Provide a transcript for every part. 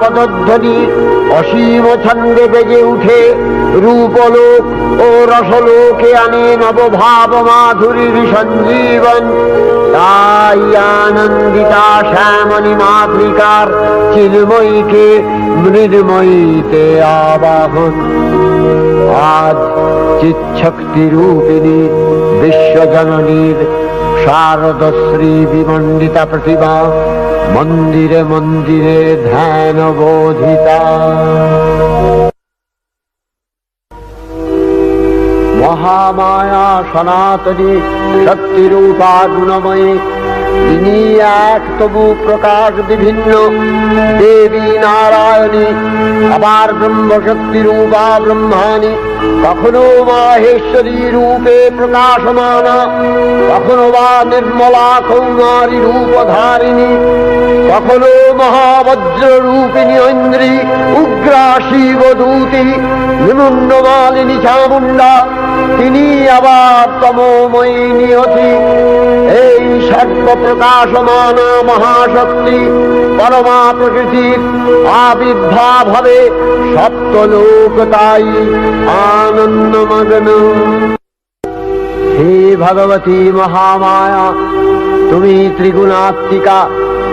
পদধ্বনি অসীম ছন্দে বেজে উঠে রূপলোক ও রসলোকে আনে নবভাব মাধুরীর সঞ্জীবন। তাই আনন্দিতা শ্যামণী মাতৃকার চিন্ময়ীকে মৃন্ময়ীতে আবাহন। আজ চিচ্ছক্তি রূপিণী বিশ্বজননীর শারদশ্রী বিমণ্ডিতা প্রতিভা মন্দিরে মন্দিরে ধ্যান বোধিতা মহামায়া সনাতনী শক্তিরূপা গুণময়ী তিনি এক তবু প্রকাশ বিভিন্ন। দেবী নারায়ণী, আবার ব্রহ্মশক্তি রূপা ব্রহ্মাণী। কখনো মাহেশ্বরী রূপে প্রকাশমানা, কখনো বা নির্মলা কৌমারী রূপধারিণী। কখনো মহাবজ্র রূপিণী ঐন্দ্রী উগ্রা শিবদূতি নিমুন্নমালিনী চামুণ্ডা, তিনি আবার তমোময়ী নিয়তি এই সর্ব প্রকাশমান মহাশক্তি পরমা প্রকৃতির আবির্ভাব হবে সপ্তলোক তাই আনন্দমগ্ন। হে ভগবতী মহামায়া, তুমি ত্রিগুণাত্মিকা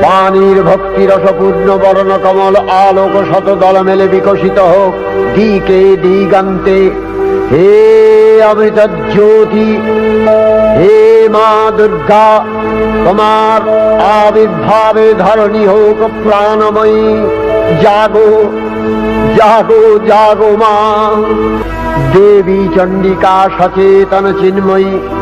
বাণীর ভক্তি রসপূর্ণ বর্ণ কমল আলোক শত দল মেলে বিকশিত হোক। দিকে দিগান্তে হে অমৃত জ্যোতি, হে মা দুর্গা, তোমার আবির্ভাবে ধরণী হোক প্রাণময়ী। জাগো জাগো জাগো মা। দেবী চণ্ডিকা সচেতন চিন্ময়ী।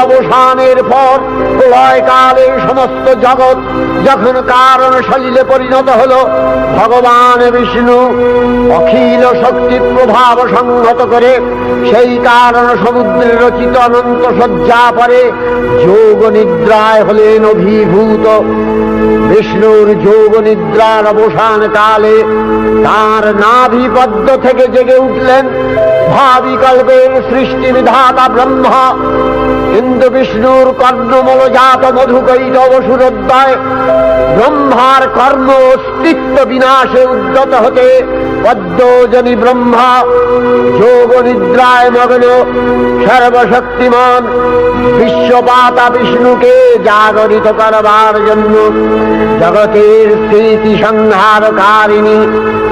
অবসানের পর প্রলয়কালে সমস্ত জগৎ যখন কারণ শৈলে পরিণত হল, ভগবান বিষ্ণু অখিল শক্তি প্রভাব সংহত করে সেই কারণ সমুদ্রে রচিত অনন্ত শয্যা পরে যোগ নিদ্রায় হলেন অভিভূত। বিষ্ণুর যোগ নিদ্রার অবসান কালে তার নাভিপদ্ম থেকে জেগে উঠলেন। ভাবিকল্পের সৃষ্টি বিধাতা ব্রহ্মা। ইন্দ্র বিষ্ণুর কর্ণমল জাত মধুকৈত অবসুরোদ্দয় ব্রহ্মার কর্ম অস্তিত্ব বিনাশে উদ্যত হতে পদ্মজনী ব্রহ্মা যোগ নিদ্রায় মগ্ন সর্বশক্তিমান বিশ্বপাতা বিষ্ণুকে জাগরিত করবার জন্য জগতের স্মৃতি সংহারকারিণী,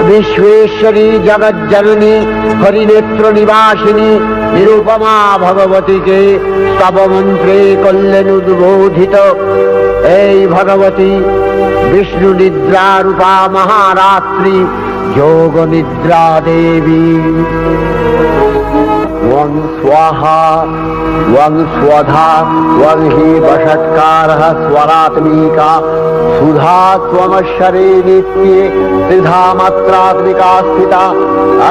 বিশ্বেশ্বরী জগজ্জননী, হরিনেত্র নিবাসিনী নিরুপমা ভগবতীকে স্তবমন্ত্রে করলেন উদ্বোধিত। এই ভগবতী বিষ্ণু নিদ্রা রূপা মহারাত্রি যোগ নিদ্রা দেবী। स्वाहा, वं स्वधा, वं हि वषट्कारः स्वरात्मिका, सुधा त्वमशरीरित्ये त्रिधामात्रात्मिका स्थिता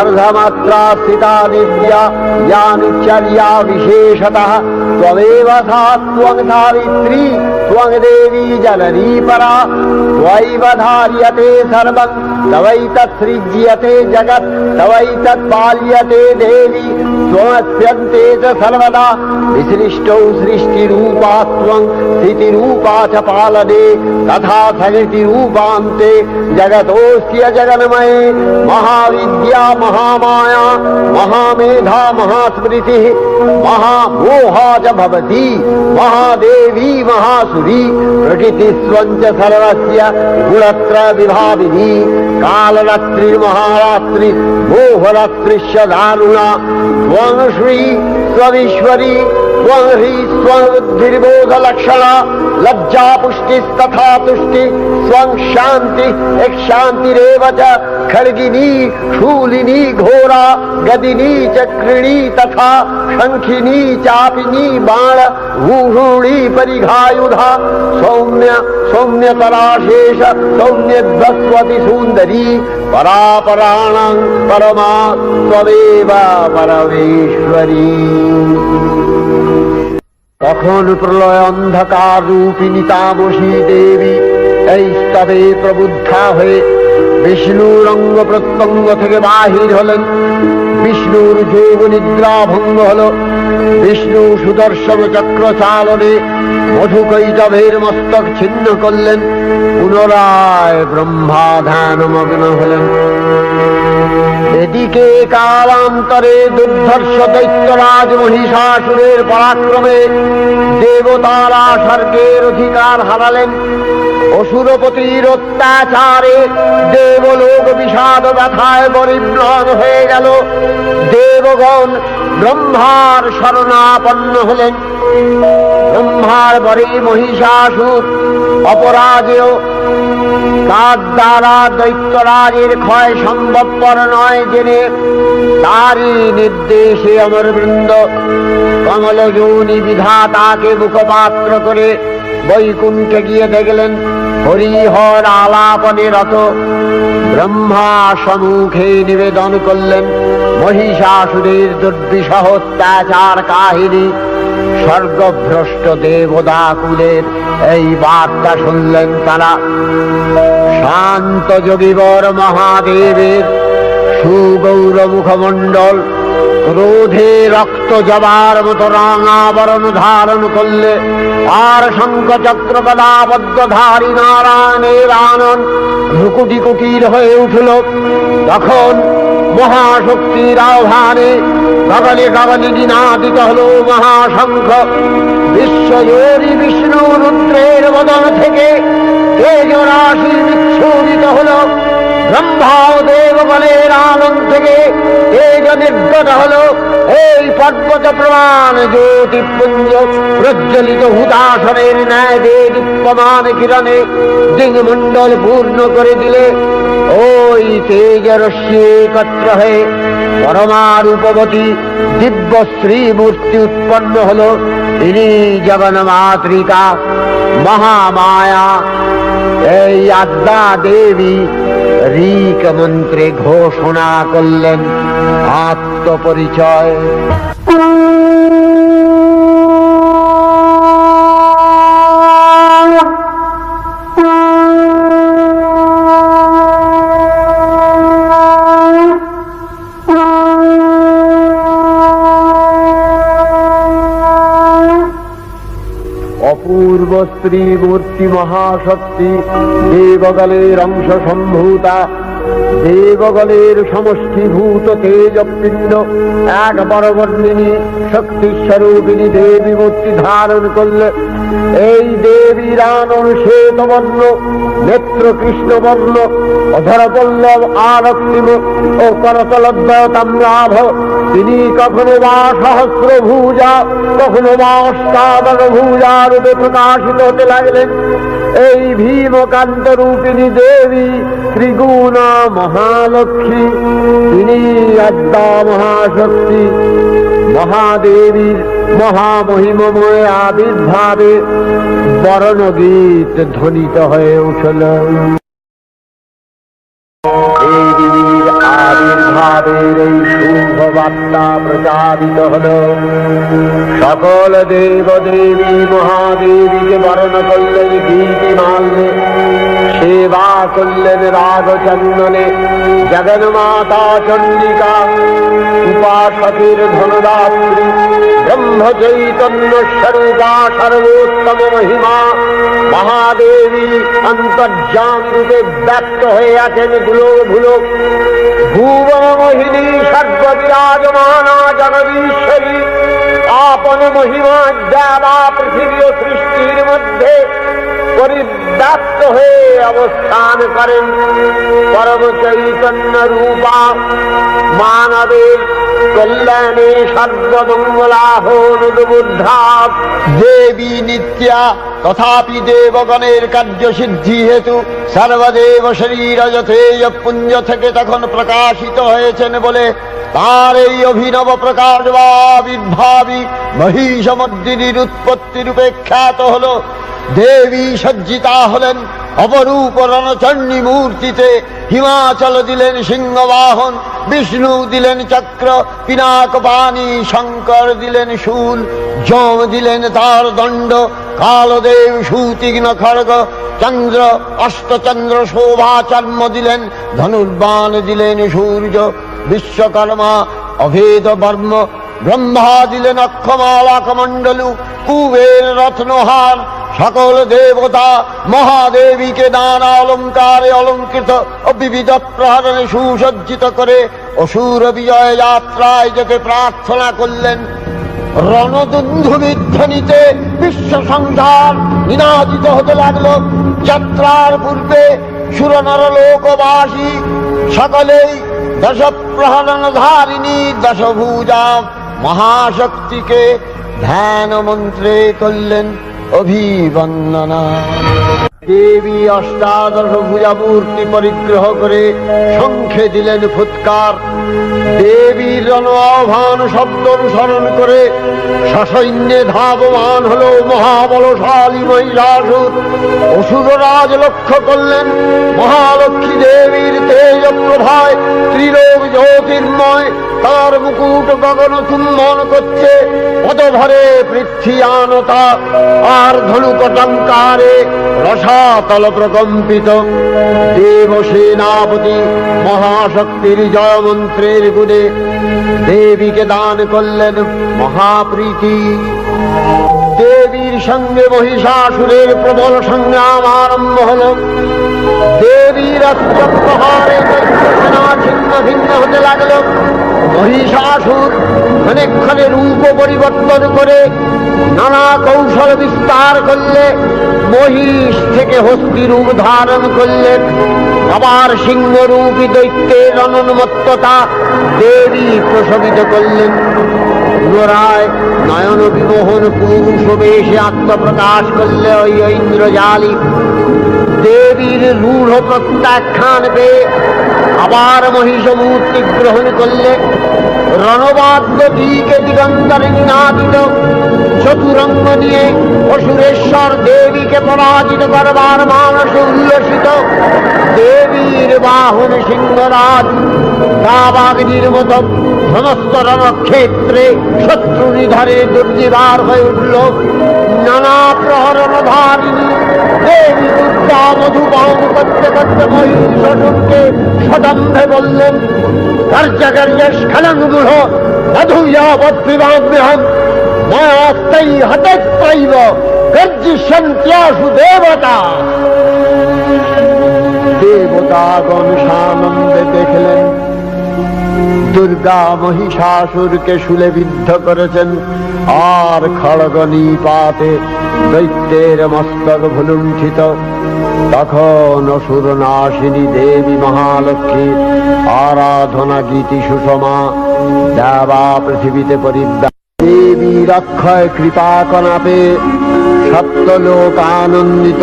अर्धमात्रा स्थिता दिव्या यानि चर्या विशेषतः, त्वमेव सा त्वं धारित्री। त्वं देवी जननी परा। त्वैव धार्यते सर्वं तवैतत्सृज्यते जगत् तवैतत्पाल्यते देवी। त्वमस्यन्ते च सर्वदा, विसृष्टौ सृष्टिरूपा त्वं स्थितिरूपा च पालने तथा सकृतिरूपान्ते जगतोऽस्य जगन्मये। महाविद्या, महामाया, महामेधा, महास्मृतिः, महामोहा च भवति। महादेवी, महासुरी। प्रकृतिस्वं च सर्वस्य गुणत्र विभाविनी कालरात्रिर्महारात्रि मोहरात्रिश्च दारुणा त्वं श्री स्वरीश्वरी त्वं ह्री स्वबुद्धिर्बोधलक्षणा लज्जा पुष्टिस्तथा तुष्टि, स्वं शान्ति एक च खड्गिनी शूलिनी घोरा, गदिनी, चक्रिणी तथा शङ्खिनी, चापिनी, बाण भूषूणी परिघायुधा, सौम्य, सौम्यतराशेष, सौम्यध्वस्वति सुन्दरी, परापराणां পরমা পরমেশ্বরী তখন প্রলয় অন্ধকার রূপিণী তামসী দেবী এই স্তবে প্রবুদ্ধা হয়ে বিষ্ণুর অঙ্গ প্রত্যঙ্গ থেকে বাহির হলেন। বিষ্ণুর যোগ নিদ্রা ভঙ্গ হল। বিষ্ণু সুদর্শন চক্র চালনে মধুকৈটভের মস্তক ছিন্ন করলেন। পুনরায় ব্রহ্মা ধ্যানমগ্ন হলেন। এদিকে কালান্তরে দুর্ধর্ষ দৈত্যরাজ মহিষাসুরের পরাক্রমে দেবতারা স্বর্গের অধিকার হারালেন। অসুরপতির অত্যাচারে দেবলোক বিষাদ ব্যথায় পরিম্লান হয়ে গেল। দেবগণ ব্রহ্মার শরণাপন্ন হলেন। ব্রহ্মার পরে মহিষাসুর অপরাজেয়। তার দ্বারা দৈত্যরাজের ক্ষয় সম্ভবপর নয় জেনে তারই নির্দেশে অমরবৃন্দ কমলযৌনি বিধাতাকে মুখপাত্র করে বৈকুণ্ঠে গিয়ে দেখলেন হরিহর আলাপনে রত। ব্রহ্মা সম্মুখে নিবেদন করলেন মহিষাসুরের দুর্বিষহ অত্যাচার কাহিনী। স্বর্গভ্রষ্ট দেবদাকুলের এই বার্তা শুনলেন তারা। শান্ত যোগীবর মহাদেবের সুগৌর মুখমণ্ডল ক্রোধে রক্ত জবার মতো রাঙাবরণ ধারণ করলে আর শঙ্খ চক্র গদাবদ্ধধারী নারায়ণের আনন্দ ভ্রুকুটি কুটির হয়ে উঠল। তখন মহাশক্তির আহ্বানে গগনে গগনে দিনাদিত হল মহাশঙ্খ। বিশ্বজোরী বিষ্ণু রুদ্রের বদন থেকে তেজ রাশি বিচ্ছুরিত হল। ব্রহ্মা ও দেবগণের আনন্দ থেকে তেজ নির্গত হল, এই পর্বত প্রমাণ জ্যোতিপুঞ্জ প্রজ্বলিত হুদাসনের ন্যায় দে দীপ্যমান কিরণে দিংমণ্ডল পূর্ণ করে দিলে ওই তেজ রশ্মি একত্র হয়ে পরমা রূপবতী দিব্য শ্রী মূর্তি উৎপন্ন হল। তিনি জগন মাতৃকা, মহামায়া, এই আদ্যা দেবী ঋক মন্ত্রে ঘোষণা করলেন আত্মপরিচয়। অপূর্ব স্ত্রী মূর্তি মহাশক্তি দেবকালের অংশ সম্ভূতা দেবগলের সমষ্টিভূত তেজপিণ্ড এক বরবর্ণিনী শক্তি স্বরূপিণী দেবী মূর্তি ধারণ করলে এই দেবীর আনন শ্বেতবর্ণ নেত্র কৃষ্ণবর্ণ অধর পল্লব আরক্তিম ও করতলদ্বয় তাম্রাভ তিনি কখনো বা সহস্র ভূজা কখনো বা অষ্টাদশ ভূজা রূপে প্রকাশিত হতে লাগলেন। এই ভীমকান্ত রূপিণী দেবী ত্রিগুণ মহালক্ষ্মী, তিনি আদ্যা মহাশক্তি মহাদেবীর মহামহিমময় আবির্ভাবে বরণগীত ধ্বনিত হয়ে উঠল। দেবীর আবির্ভাবের এই শুভ বার্তা প্রচারিত হল। সকল দেব দেবী মহাদেবীকে বরণ করলেন গীতি মাল্যে, সেবা করলেন রাগচন্দনে, জগন্মাতা চণ্ডিকা, উপাসকের ধনদাত্রী, ব্রহ্ম চৈতন্য স্বরূপা সর্বোত্তম মহিমা, মহাদেবী অন্তর্যাম রূপে ব্যক্ত হয়ে আছেনগুলো ভুলো ভুবন মোহিনী সর্ববিরাজমানা জগদীশ্বরী। আপন মহিমা দেবা পৃথিবী সৃষ্টির মধ্যে। পরিব্যাপ্ত হয়ে অবস্থান করেন। পরম চৈতন্য রূপা মানবের কল্যাণে সর্বমঙ্গলাহ বুদ্ধা দেবী নিত্যা, তথাপি দেবগণের কার্য সিদ্ধি হেতু সর্বদেব শরীর যথেয় পুঞ্জ থেকে তখন প্রকাশিত হয়েছেন বলে তার এই অভিনব প্রকাশ বা আবির্ভাবী মহিষমর্দিনীর উৎপত্তি রূপে খ্যাত হল। দেবী সজ্জিতা হলেন অপরূপ রণচণ্ডী মূর্তিতে। হিমাচল দিলেন সিংহবাহন, বিষ্ণু দিলেন চক্র, পিনাক পানি, শঙ্কর দিলেন শূল, যম দিলেন তার দণ্ড, কালদেব সুতীক্ষ্ণ খড়গ, চন্দ্র, অষ্টচন্দ্র শোভা চর্ম দিলেন, ধনুর্বাণ দিলেন সূর্য, বিশ্বকর্মা অভেদ বর্ম ব্রহ্মা দিলেন অক্ষমালা কমণ্ডলু কুবের রত্নহার সকল দেবতা, মহাদেবীকে নানা অলঙ্কারে অলঙ্কৃত বিবিধ প্রহরণে সুসজ্জিত করে অসুর বিজয় যাত্রায় যেতে প্রার্থনা করলেন। রণদুন্ধু বিধ্বনিতে বিশ্ব সংসার নিনাদিত হতে লাগল। যাত্রার পূর্বে সুরনর লোকবাসী, সকলেই দশ প্রহরণ ধারিণী দশভূজা মহাশক্তিকে ধ্যান মন্ত্রে করলেন। অভিবন্দনা। দেবী অষ্টাদশ ভুজা মূর্তি পরিগ্রহ করে শঙ্খে দিলেন ফুৎকার। দেবীর রণ আহ্বান শব্দ অনুসরণ করে সসৈন্যে ধাবমান হল মহাবলশালী মহিষাসুর অসুররাজ লক্ষ্য করলেন মহালক্ষ্মী দেবীর তেজ প্রভায় ত্রিলোক জ্যোতির্ময়। তার মুকুট গগন চুম্বন করছে, পদভরে পৃথ্বী আর ধনুকটঙ্কারে রসাতল প্রকম্পিত। দেব সেনাপতি মহাশক্তির জয় মন্ত্রের গুণে দেবীকে দান করলেন মহাপ্রীতি। দেবীর সঙ্গে মহিষাসুরের প্রবল সংগ্রাম আরম্ভ হল। দেবীর অস্ত্র প্রহারে সেনা ছিন্ন ভিন্ন হতে লাগল। মহিষাসুর ক্ষণে রূপ পরিবর্তন করে নানা কৌশল বিস্তার করলে মহিষ থেকে হস্তি রূপ ধারণ করলেন আবার সিংহরূপী দৈত্যের অনুন্মত্ততা দেবী প্রসবিত করলেন। পুনরায় নয়ন বিমোহন পুরুষ বেশে আত্মপ্রকাশ করলে ওই ইন্দ্রজালী দেবীর রূঢ় প্রত্যাখ্যান পেয়ে আবার মহিষ মূর্তি গ্রহণ করলে রণবাদ্য দিকে দিগন্তরে নিনাদিত চতুরঙ্গ নিয়ে অসুরেশ্বর দেবীকে পরাজিত করবার মানসে উল্লসিত। দেবীর বাহন সিংহরাজ দাবাগ্নির মতো সমস্ত রণক্ষেত্রে শত্রু নিধরে দুর্নিবার হয়ে উঠল। নানা প্রহরণ ধারিণী দেবী দুর্গা মধুপান করতে করতে মহিষকে সদম্ভে বললেন কার্যকার্য স্খলন মূঢ় মধুয়াবদ্বিবাগ্রহম মায়াস্তাই হতে পাইব গর্জিষ্যন্ত্যাসু দেবতা। দেবতাগণ সানন্দে দেখলেন দুর্গা মহিষাসুরকে শুলে বিদ্ধ করেছেন। আর খড়গনি পাতে দৈত্যের মস্তক ভুলুণ্ঠিত। তখন অসুর নাশিনী দেবী মহালক্ষ্মী, আরাধনা গীতি সুষমা, দেবা পৃথিবীতে পরিদ্যা দেবীর নিরক্ষয় কৃপা কনাপে সপ্তলোক আনন্দিত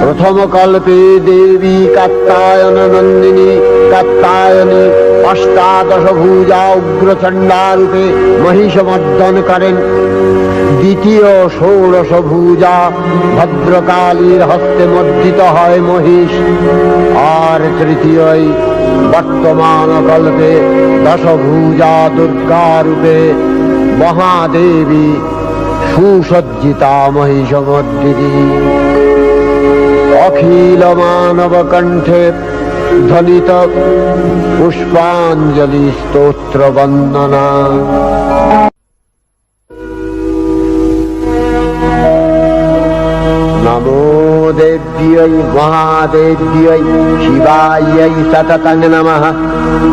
প্রথম কল্পে দেবী কাত্তায়ন নন্দিনী কাত্তায়নী অষ্টাদশ ভূজা উগ্রচণ্ডা রূপে মহিষমর্দন করেন। দ্বিতীয় ষোড়শ ভূজা ভদ্রকালীর হস্তে মর্দিত হয় মহিষ। আর তৃতীয় বর্তমান কল্পে দশভূজা দুর্গা রূপে মহাদেবী সুসজ্জিতা মহিষমর্দিনী অখিল মানব কণ্ঠে ধ্বনিত পুষ্পাঞ্জলি স্তোত্র বন্দনা महादेव्य शिवाय शिवायै नम। नमः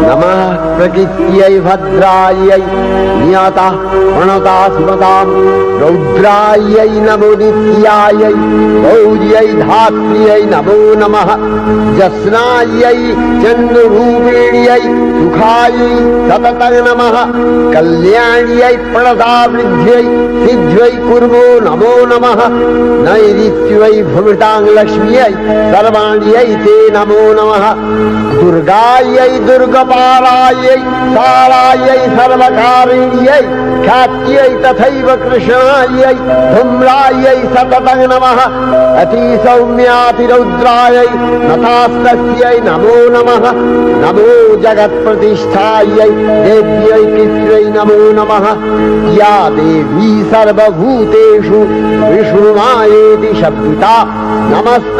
नमः प्रकृत्यै भद्रायै प्रणता सुमता रौद्रायै नमो नित्यायै गौर्यै धात्र्यै नमो नमः। जस्नायै चन्द्ररूपिण्यै सुखायै सततं नमः। कल्याण्यै प्रणतावृद्ध्यै सिद्ध्यै कुर्मो नमो नम। नैरित्यै भ्रमिताङ्गलक्ष्म्यै सर्वाण्यै सर्वाण्यै ते नमो नमः दुर्गायै दुर्गपालायै तारायै सर्वकारिण्यै ख्यात्यै तथैव कृष्णायै धूम्रायै सततं नमः अतिसौम्यातिरौद्रायै नतास्तस्यै नमो नमः नमो जगत्प्रतिष्ठायै देव्यै कृत्यै नमो नमः या देवी सर्वभूतेषु विष्णुमायेति शब्दिता नमस्त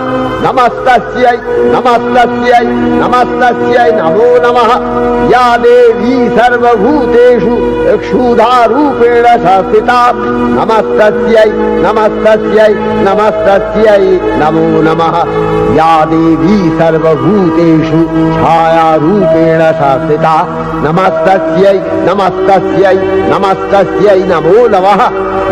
নমস্তাস্যাই নমস্তাস্যাই নমস্তাস্যাই নমো নমঃ ইয়া দেবী সর্বভূতেষু ক্ষুধারূপেণ সংস্থিতা নমস্তাস্যাই নমস্তাস্যাই নমস্তাস্যাই নমো নমঃ ইয়া দেবী সর্বভূতেষু ছায়ারূপেণ সংস্থিতা নমস্তাস্যাই নমস্তাস্যাই নমস্তাস্যাই নমো নমঃ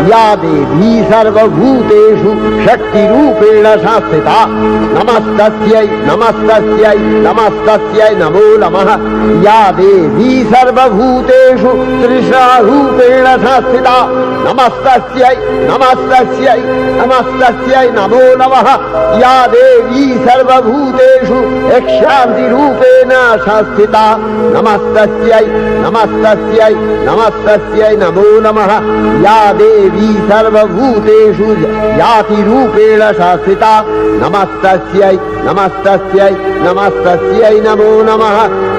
ইয়া দেবী সর্বভূতেষু শক্তিরূপেণ সংস্থিতা नमस्तस्यै नमस्तस्यै नमस्तस्यै नमो नमः या देवी सर्वभूतेषु तृष्णारूपेण संस्थिता नमस्तस्यै नमस्तस्यै नमस्तस्यै नमो नमः या देवी सर्वभूतेषु यक्षान्तिरूपेण संस्थिता नमस्तस्यै नमस्तस्यै नमस्तस्यै नमो नमः या देवी सर्वभूतेषु यातिरूपेण संस्थिता নমাস্তাস্যাই নমাস্তাস্যাই নমাস্তাস্যাই নমো নমঃ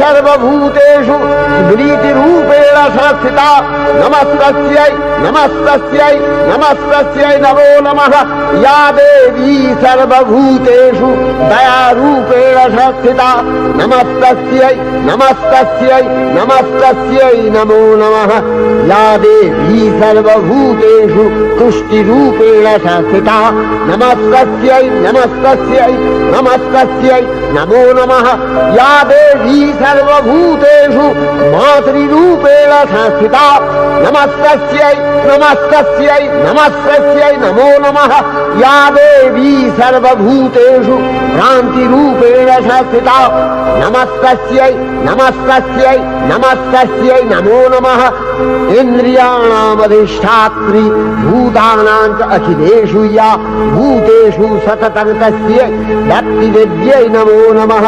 সর্বভূতেষু রূপেণ সংস্থিতা নমস্তস্যাই নমস্তস্যাই নমস্তস্যাই নমো নমঃ। ইয়া দেবী সর্বভূতেষু দয়ারূপেণ সংস্থিতা নমস্তস্যাই নমস্তস্যাই নমস্তস্যাই নমো নমঃ। ইয়া দেবী সর্বভূতেষু তুষ্টিরূপেণ সংস্থিতা নমস্তস্যাই নমস্তস্যাই নমস্তস্যাই নমো নমঃ। ইয়া দেবী সর্বভূতেষু মাতৃরূপ मातृरूपेण संस्थिता नमस्तस्यै नमस्तस्यै नमस्तस्यै नमो नमः या देवी सर्वभूतेषु भ्रान्तिरूपेण संस्थिता नमस्तस्यै नमस्तस्यै नमस्तस्यै नमो नमः इन्द्रियाणामधिष्ठात्री भूतानां च अखिलेषु या भूतेषु सततं तस्यै व्यक्तिवेद्यै नमो नमः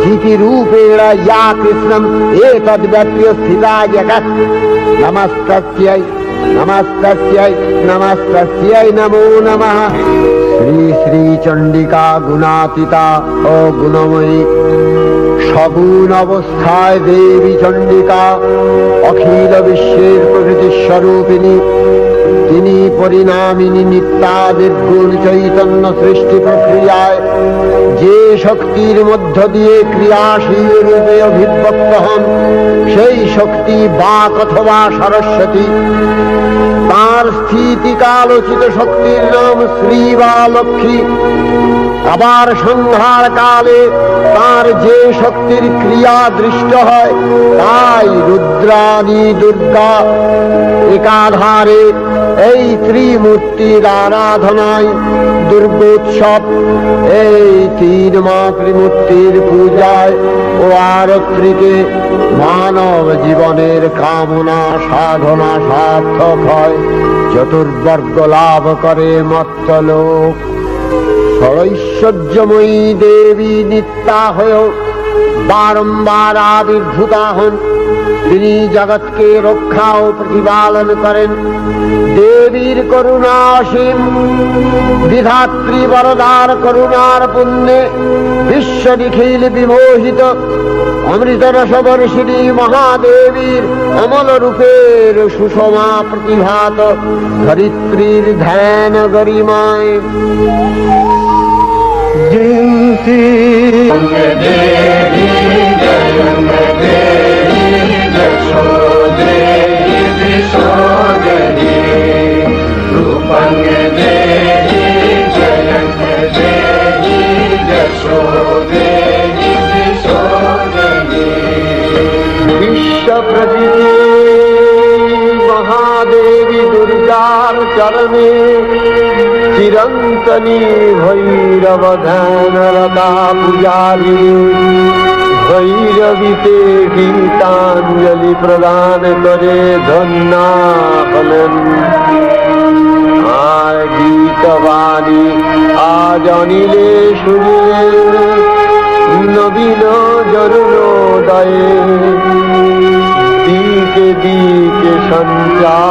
स्थितिरूपेण या कृष्णम् एतद्व्यप्य स्थिता নামাজ নামাস্তাস্যাই নামাস্তাস্যাই নামাস্তাস্যাই নমো নমঃ শ্রী শ্রী চণ্ডিকা গুণাতীতা ও গুণময়ী সগুণ অবস্থায় দেবী চণ্ডিকা অখিল বিশ্বের প্রকৃতির স্বরূপিণী তিনি পরিণামিনী নিত্যা নির্গুণ চৈতন্য সৃষ্টি প্রক্রিয়ায় যে শক্তির মধ্য দিয়ে ক্রিয়াশীল রূপে অভিব্যক্ত হন, সেই শক্তি বাক অথবা সরস্বতী। তার স্থিতিকালোচিত শক্তির নাম শ্রী বা লক্ষ্মী। আবার সংহার কালে তার যে শক্তির ক্রিয়া দৃষ্ট হয়, তাই রুদ্রাণী দুর্গা একাধারে এই ত্রিমূর্তির আরাধনায় দুর্গোৎসব, এই তিন ত্রিমূর্তির পূজায় ও আরত্রিকে মানব জীবনের কামনা সাধনা সার্থক হয়। চতুর্বর্গ লাভ করে মত্তলোক সরৈশ্বর্যময়ী দেবী নিত্যা হয়েও বারম্বার আবির্ভূতা হন। তিনি জগৎকে রক্ষা ও প্রতিপালন করেন দেবীর করুণা অসীম। বিধাত্রী বরদার করুণার পুণ্যে বিশ্ব নিখিল বিমোহিত অমৃত রসবর্ষিণী মহাদেবীর অমল রূপের সুষমা প্রতিভাত ধরিত্রীর ধ্যান গরিমায়। জিন্সি বিশ্ব পূজারি। ভৈরবীতে গীতাঞ্জলি প্রদান করে ধন্যা হলেন। আর গীতবাণী আজ অনিলে শুনিলে নবীন জরুরোদয়ে দিকে দিকে সঞ্চারিত।